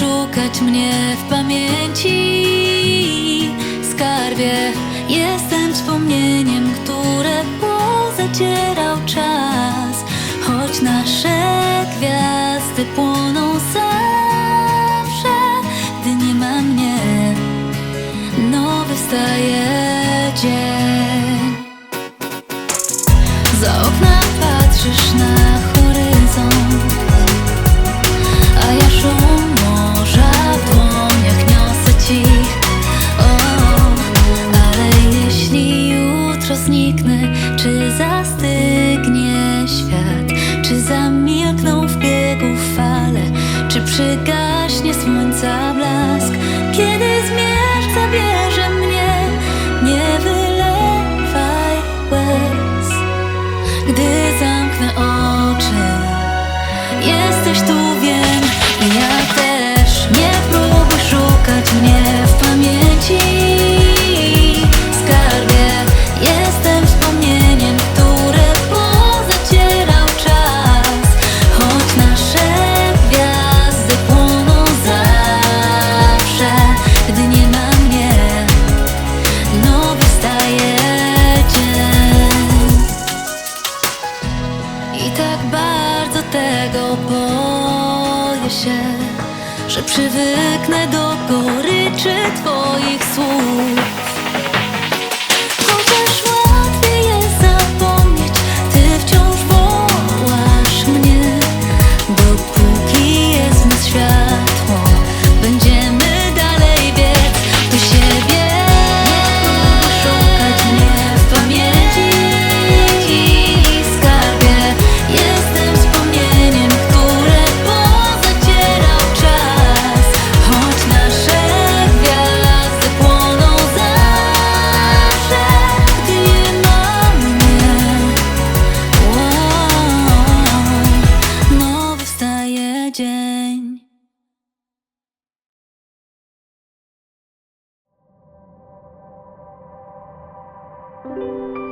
szukać mnie w pamięci. Skarbie, jestem wspomnieniem, które pozacierał czas. Choć nasze gwiazdy płoną zawsze Gdy nie ma mnie, nowy wstaje dzień. Za okna patrzysz na horyzont zniknę. Czy zastygnie świat? Czy zamilkną w biegu fale? Czy przygaśnie słońca blask? Kiedy zmierzch zabierze mnie Nie wylewaj łez. Gdy zamknę oczy. Jesteś tu, wiem, i ja I tak bardzo tego boję się, że przywyknę do goryczy Twoich słów. you